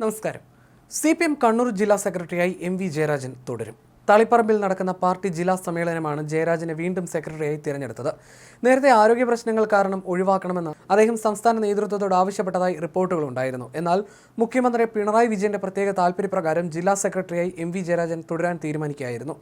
നമസ്കാരം. C P M Kannur ജില്ലാ സെക്രട്ടറിയായി എം വി ജയരാജൻ തുടരും. തളിപ്പറമ്പിൽ നടക്കുന്ന പാർട്ടി ജില്ലാ സമ്മേളനമാണ് ജയരാജനെ വീണ്ടും സെക്രട്ടറിയായി തിരഞ്ഞെടുത്തത്. നേരത്തെ ആരോഗ്യ പ്രശ്നങ്ങൾ കാരണം ഒഴിവാക്കണമെന്ന് അദ്ദേഹം സംസ്ഥാന നേതൃത്വത്തോട് ആവശ്യപ്പെട്ടതായി റിപ്പോർട്ടുകൾ ഉണ്ടായിരുന്നു. എന്നാൽ മുഖ്യമന്ത്രി പിണറായി വിജയന്റെ പ്രത്യേക താൽപര്യപ്രകാരം ജില്ലാ സെക്രട്ടറിയായി എം വി ജയരാജൻ തുടരാൻ തീരുമാനിക്കുകയായിരുന്നു.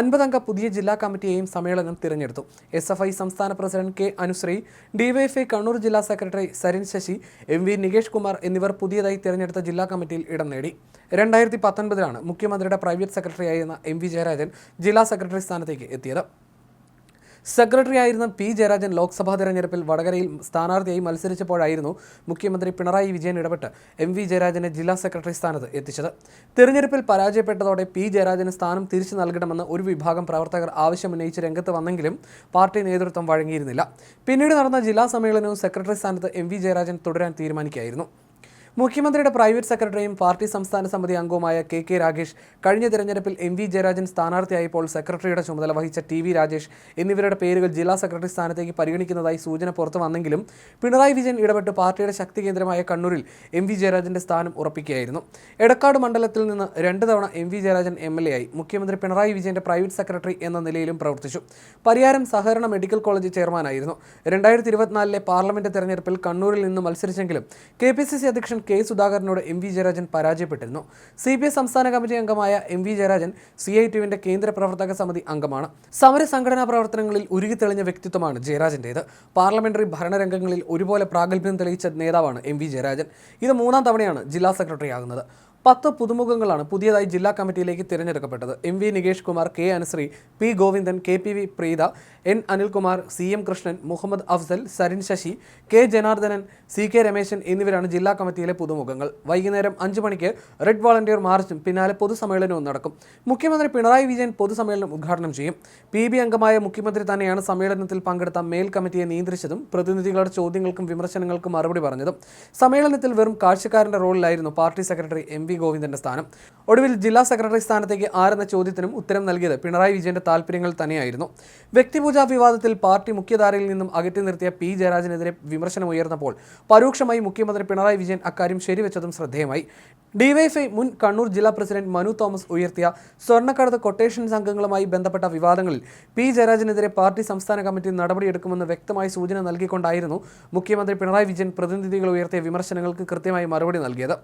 അൻപതംഗ പുതിയ ജില്ലാ കമ്മിറ്റിയെയും സമ്മേളനം തിരഞ്ഞെടുത്തു. എസ് എഫ് ഐ സംസ്ഥാന president K Anushree DYFI Kannur ജില്ലാ secretary Sarin Sasi M V Nikesh Kumar എന്നിവർ പുതിയതായി തിരഞ്ഞെടുത്ത ജില്ലാ കമ്മിറ്റിയിൽ ഇടം നേടി. രണ്ടായിരത്തി പത്തൊൻപതിലാണ് മുഖ്യമന്ത്രിയുടെ പ്രൈവറ്റ് സെക്രട്ടറിയായിരുന്ന എം വി ജയരാജൻ ജില്ലാ സെക്രട്ടറി സ്ഥാനത്തേക്ക് എത്തിയത്. സെക്രട്ടറി ആയിരുന്ന പി ജയരാജൻ ലോക്സഭാ തെരഞ്ഞെടുപ്പിൽ വടകരയിൽ സ്ഥാനാർത്ഥിയായി മത്സരിച്ചപ്പോഴായിരുന്നു മുഖ്യമന്ത്രി പിണറായി വിജയൻ ഇടപെട്ട് എം വി ജയരാജനെ ജില്ലാ സെക്രട്ടറി സ്ഥാനത്ത് എത്തിച്ചത്. തെരഞ്ഞെടുപ്പിൽ പരാജയപ്പെട്ടതോടെ പി ജയരാജന് സ്ഥാനം തിരിച്ചു നൽകണമെന്ന് ഒരു വിഭാഗം പ്രവർത്തകർ ആവശ്യമുന്നയിച്ച് രംഗത്ത് വന്നെങ്കിലും പാർട്ടി നേതൃത്വം വഴങ്ങിയിരുന്നില്ല. പിന്നീട് നടന്ന ജില്ലാ സമ്മേളനവും സെക്രട്ടറി സ്ഥാനത്ത് എം വി ജയരാജൻ തുടരാൻ തീരുമാനിക്കുകയായിരുന്നു. മുഖ്യമന്ത്രിയുടെ പ്രൈവറ്റ് സെക്രട്ടറിയും പാർട്ടി സംസ്ഥാന സമിതി അംഗവുമായ കെ കെ രാഗേഷ് കഴിഞ്ഞ തെരഞ്ഞെടുപ്പിൽ എം വി ജയരാജൻ സ്ഥാനാർത്ഥിയായപ്പോൾ സെക്രട്ടറിയുടെ ചുമതല വഹിച്ച ടി വി രാജേഷ് എന്നിവരുടെ പേരുകൾ ജില്ലാ സെക്രട്ടറി സ്ഥാനത്തേക്ക് പരിഗണിക്കുന്നതായി സൂചന പുറത്തു വന്നെങ്കിലും പിണറായി വിജയൻ ഇടപെട്ട് പാർട്ടിയുടെ ശക്തി കേന്ദ്രമായ കണ്ണൂരിൽ എം വി ജയരാജന്റെ സ്ഥാനം ഉറപ്പിക്കുകയായിരുന്നു. എടക്കാട് മണ്ഡലത്തിൽ നിന്ന് രണ്ട് തവണ M V Jayarajan M L A ആയി മുഖ്യമന്ത്രി പിണറായി വിജയന്റെ പ്രൈവറ്റ് സെക്രട്ടറി എന്ന നിലയിലും പ്രവർത്തിച്ചു. പരിയാരം സഹകരണ മെഡിക്കൽ കോളേജ് ചെയർമാനായിരുന്നു. രണ്ടായിരത്തി ഇരുപത്തിനാലിലെ പാർലമെന്റ് തെരഞ്ഞെടുപ്പിൽ കണ്ണൂരിൽ നിന്ന് മത്സരിച്ചെങ്കിലും കെ പി സി സി അധ്യക്ഷൻ കെ സുധാകരനോട് എം വി ജയരാജൻ പരാജയപ്പെട്ടിരുന്നു. സി പി ഐ സംസ്ഥാന കമ്മിറ്റി അംഗമായ M V Jayarajan C I ടിയുവിന്റെ കേന്ദ്ര പ്രവർത്തക സമിതി അംഗമാണ്. സമര സംഘടനാ പ്രവർത്തനങ്ങളിൽ ഉരുകിത്തെളിഞ്ഞ വ്യക്തിത്വമാണ് ജയരാജന്റേത്. പാർലമെന്ററി ഭരണരംഗങ്ങളിൽ ഒരുപോലെ പ്രാഗൽഭ്യം തെളിയിച്ച നേതാവാണ് എം വി ജയരാജൻ. ഇത് മൂന്നാം തവണയാണ് ജില്ലാ സെക്രട്ടറി ആകുന്നത് പത്ത് പുതുമുഖങ്ങളാണ് പുതിയതായി ജില്ലാ കമ്മിറ്റിയിലേക്ക് തിരഞ്ഞെടുക്കപ്പെട്ടത്. M V Nikesh Kumar K Anushree P Govindan K P V Preetha N Anilkumar C M Krishnan Muhammad Afsal Sarin Sasi K Janardhanan C K Rameshan എന്നിവരാണ് ജില്ലാ കമ്മിറ്റിയിലെ പുതുമുഖങ്ങൾ. വൈകുന്നേരം അഞ്ച് മണിക്ക് റെഡ് വോളണ്ടിയർ മാർച്ചും പിന്നാലെ പൊതുസമ്മേളനവും നടക്കും. മുഖ്യമന്ത്രി പിണറായി വിജയൻ പൊതുസമ്മേളനം ഉദ്ഘാടനം ചെയ്യും. പി ബി അംഗമായ മുഖ്യമന്ത്രി തന്നെയാണ് സമ്മേളനത്തിൽ പങ്കെടുത്ത മേൽ കമ്മിറ്റിയെ നിയന്ത്രിച്ചതും പ്രതിനിധികളുടെ ചോദ്യങ്ങൾക്കും വിമർശനങ്ങൾക്കും മറുപടി പറഞ്ഞതും. സമ്മേളനത്തിൽ വെറും കാഴ്ചക്കാരന്റെ റോളിലായിരുന്നു പാർട്ടി സെക്രട്ടറി എം വി ഗോവിന്ദന്റെ സ്ഥാനം. ഒടുവിൽ ജില്ലാ സെക്രട്ടറി സ്ഥാനത്തേക്ക് ആരെന്ന ചോദ്യത്തിനും ഉത്തരം നൽകിയത് പിണറായി വിജയന്റെ താല്പര്യങ്ങൾ തന്നെയായിരുന്നു. വ്യക്തിപൂജാ വിവാദത്തിൽ പാർട്ടി മുഖ്യധാരയിൽ നിന്നും അകറ്റി നിർത്തിയ പി ജയരാജനെതിരെ വിമർശനമുയർന്നപ്പോൾ പരോക്ഷമായി മുഖ്യമന്ത്രി പിണറായി വിജയൻ അക്കാര്യം ശരിവെച്ചതും ശ്രദ്ധേയമായി. ഡിവൈഎഫ്ഐ മുൻ കണ്ണൂർ ജില്ലാ പ്രസിഡന്റ് മനു തോമസ് ഉയർത്തിയ സ്വർണക്കടത്ത് കൊട്ടേഷൻ സംഘങ്ങളുമായി ബന്ധപ്പെട്ട വിവാദങ്ങളിൽ പി ജയരാജനെതിരെ പാർട്ടി സംസ്ഥാന കമ്മിറ്റി നടപടിയെടുക്കുമെന്ന് വ്യക്തമായ സൂചന നൽകിക്കൊണ്ടായിരുന്നു മുഖ്യമന്ത്രി പിണറായി വിജയൻ പ്രതിനിധികൾ ഉയർത്തിയ വിമർശനങ്ങൾക്ക് കൃത്യമായി മറുപടി നൽകിയത്.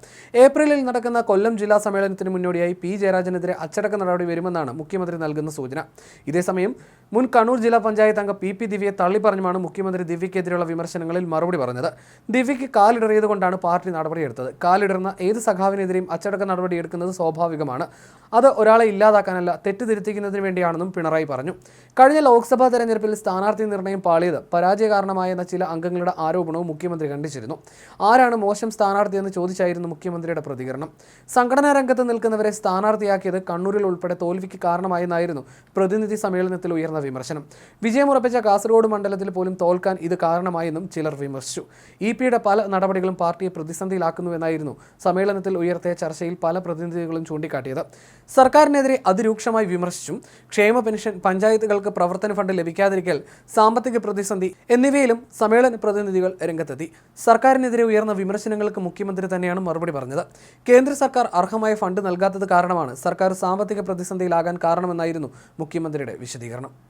ഏപ്രിലിൽ നടക്കുന്ന കൊല്ലം ജില്ലാ സമ്മേളനത്തിന് മുന്നോടിയായി പി ജയരാജനെതിരെ അച്ചടക്ക നടപടി വരുമെന്നാണ് മുഖ്യമന്ത്രി നൽകുന്ന സൂചന. ഇതേസമയം മുൻ കണ്ണൂർ ജില്ലാ പഞ്ചായത്ത് അംഗം പി പി ദിവ്യയെ തള്ളിപ്പറഞ്ഞുമാണ് മുഖ്യമന്ത്രി ദിവ്യക്കെതിരെയുള്ള വിമർശനങ്ങളിൽ മറുപടി പറഞ്ഞത്. ദിവ്യയ്ക്ക് കാലിടറിയതുകൊണ്ടാണ് പാർട്ടി നടപടിയെടുത്തത്. കാലിടർന്ന ഏത് സഖാവിനെതിരെയും അച്ചടക്ക നടപടി എടുക്കുന്നത് സ്വാഭാവികമാണ്. അത് ഒരാളെ ഇല്ലാതാക്കാനല്ല തെറ്റുതിരുത്തിക്കുന്നതിന് വേണ്ടിയാണെന്നും പിണറായി പറഞ്ഞു. കഴിഞ്ഞ ലോക്സഭാ തെരഞ്ഞെടുപ്പിൽ സ്ഥാനാർത്ഥി നിർണയം പാളിയത് പരാജയ കാരണമായെന്ന ചില അംഗങ്ങളുടെ ആരോപണവും മുഖ്യമന്ത്രി ഖണ്ഡിച്ചിരുന്നു. ആരാണ് മോശം സ്ഥാനാർത്ഥിയെന്ന് ചോദിച്ചായിരുന്നു മുഖ്യമന്ത്രിയുടെ പ്രതികരണം. സംഘടനാ രംഗത്ത് നിൽക്കുന്നവരെ സ്ഥാനാർത്ഥിയാക്കിയത് കണ്ണൂരിൽ ഉൾപ്പെടെ തോൽവിക്ക് കാരണമായെന്നായിരുന്നു പ്രതിനിധി സമ്മേളനത്തിൽ ഉയർന്ന വിമർശനം. വിജയമുറപ്പിച്ച കാസർഗോഡ് മണ്ഡലത്തിൽ പോലും തോൽക്കാൻ ഇത് കാരണമായെന്നും ചിലർ വിമർശിച്ചു. ഇ പിയുടെ പല നടപടികളും പാർട്ടിയെ പ്രതിസന്ധിയിലാക്കുന്നുവെന്നായിരുന്നു സമ്മേളനത്തിൽ ഉയർത്തിയ ചർച്ചയിൽ പല പ്രതിനിധികളും ചൂണ്ടിക്കാട്ടിയത്. സർക്കാരിനെതിരെ അതിരൂക്ഷമായി വിമർശിച്ചും ക്ഷേമ പെൻഷൻ പഞ്ചായത്തുകൾക്ക് പ്രവർത്തന ഫണ്ട് ലഭിക്കാതിരിക്കൽ സാമ്പത്തിക പ്രതിസന്ധി എന്നിവയിലും സമ്മേളന പ്രതിനിധികൾ രംഗത്തെത്തി. സർക്കാരിനെതിരെ ഉയർന്ന വിമർശനങ്ങൾക്ക് മുഖ്യമന്ത്രി തന്നെയാണ് മറുപടി പറഞ്ഞത്. കേന്ദ്ര സർക്കാർ അർഹമായ ഫണ്ട് നൽകാത്തത് കാരണമാണ് സർക്കാർ സാമ്പത്തിക പ്രതിസന്ധിയിലാകാൻ കാരണമെന്നായിരുന്നു മുഖ്യമന്ത്രിയുടെ വിശദീകരണം.